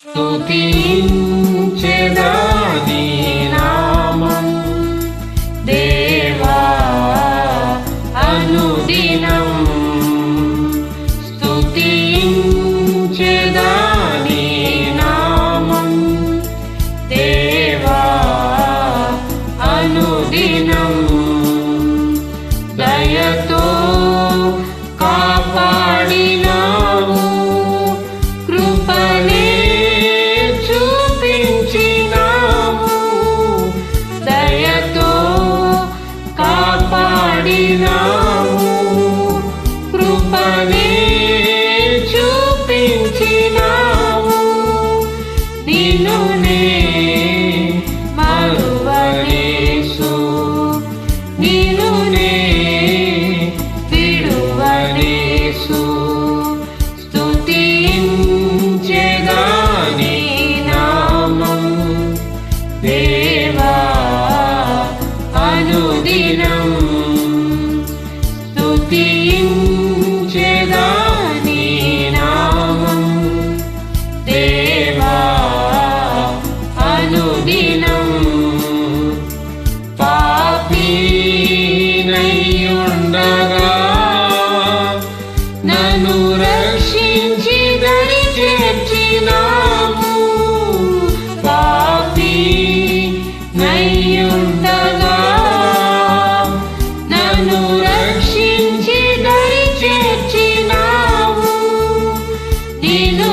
స్తుతించెదాని నామం దేవా అనుదినం. స్తుతించెదాని కాపాడినావు కృపనే చూపించినావు. నిన్ను నే మరువనేసు నిన్ను నే అనుదినం పాపీనయ్యుండగా నన్ను రక్షించి దరి చేర్చినాము. పాపీ నయ్యుండగా నన్ను రక్షించి దరి చేర్చినావు నిన్ను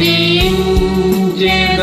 అనుదినం స్తుతించెదాని